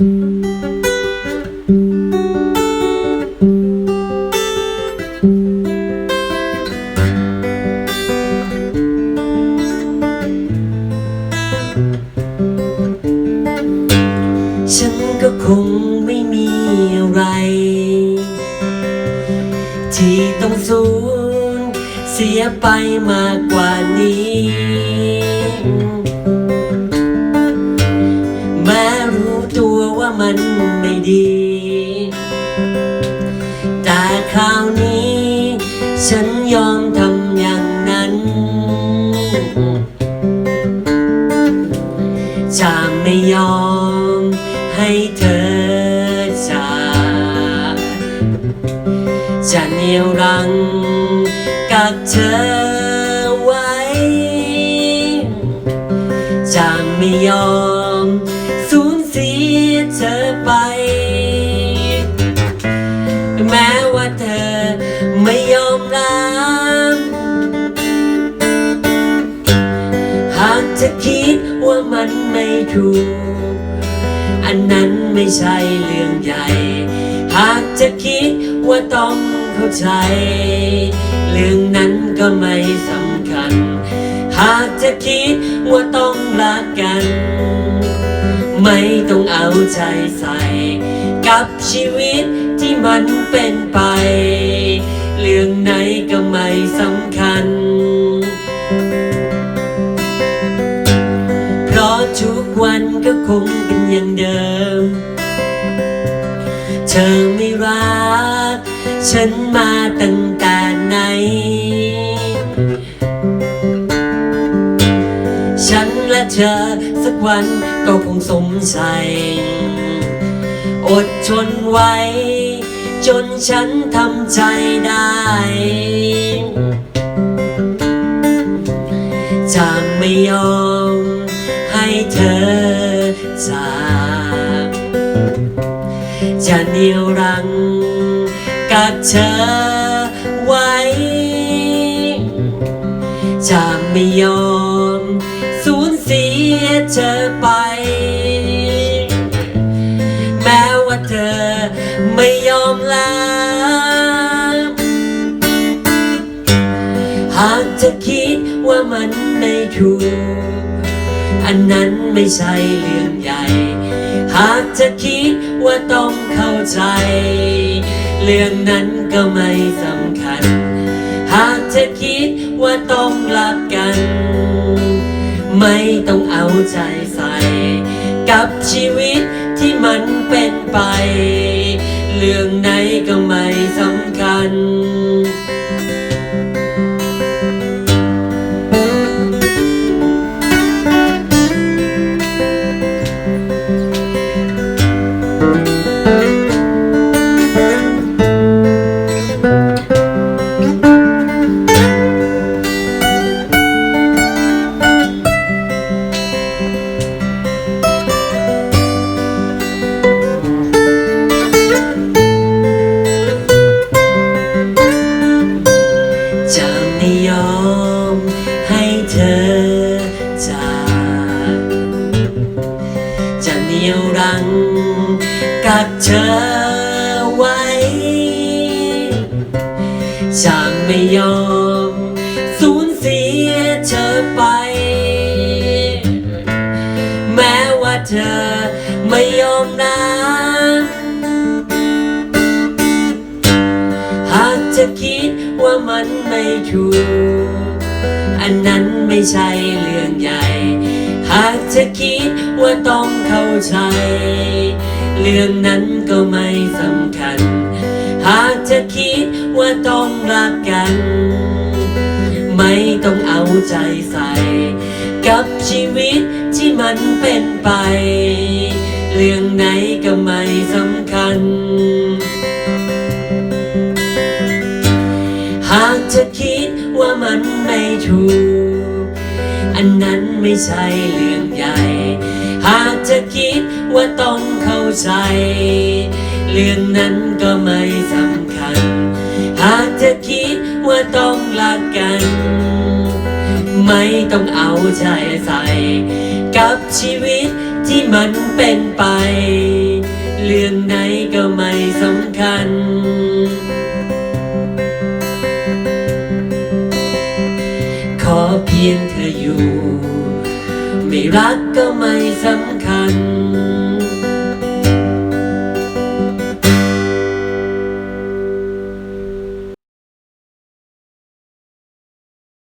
ฉันก็คงไม่มีอะไร ที่ต้องสูญเสียไปมากกว่านี้าวนี้ ฉันยอมทำอย่างนั้น จะไม่ยอมให้เธอจากจะเหนียวรังกับเธอไว้ จะไม่ยอม จะคิดว่ามันไม่ถูก อันนั้นไม่ใช่เรื่องใหญ่ หากจะคิดว่าต้องเข้าใจ เรื่องนั้นก็ไม่สำคัญ หากจะคิดว่าต้องรักกัน ไม่ต้องเอาใจใส่ กับชีวิตที่มันเป็นไป เรื่องไหนก็ไม่สำคัญ เธอไม่รัก ฉันมาตั้งแต่ไหน ฉันและเธอสักวันก็คงสมใจอดทนไว้ จนฉันทำใจได้ จะไม่ยอม จะเหนียวรัง กับเธอไว้ จะไม่ยอมสูญเสียเธอไป แม้ว่าเธอไม่ยอมลาหากจะคิดว่ามันไม่ถูก อันนั้นไม่ใช่เรื่องใหญ่ หากจะคิดว่าต้องเข้าใจ เรื่องนั้นก็ไม่สำคัญ หากจะคิดว่าต้องรักกัน ไม่ต้องเอาใจใส่ กับชีวิตที่มันเป็นไป เรื่องไหนก็ไม่สำคัญ ยวรัง กับเธอไว้ จะไม่ยอม สูญเสียเธอไป แม้ว่าเธอไม่ยอมรับหากจะคิดว่ามันไม่ถูก อันนั้นไม่ใช่เรื่องใหญ่ากจะคิดว่าต้องเข้าใจ เรื่องนั้นก็ไม่สำคัญ หากจะคิดว่าต้องรักกัน ไม่ต้องเอาใจใส่ กับชีวิตที่มันเป็นไป เรื่องไหนก็ไม่สำคัญ หากจะคิดว่ามันไม่ถูก อันนั้นไม่ใช่เรื่องใหญ่ หากจะคิดว่าต้องเข้าใจ เรื่องนั้นก็ไม่สำคัญ หากจะคิดว่าต้องรักกัน ไม่ต้องเอาใจใส่ กับชีวิตที่มันเป็นไป เรื่องไหนก็ไม่สำคัญ ไม่รักก็ไม่สำคัญ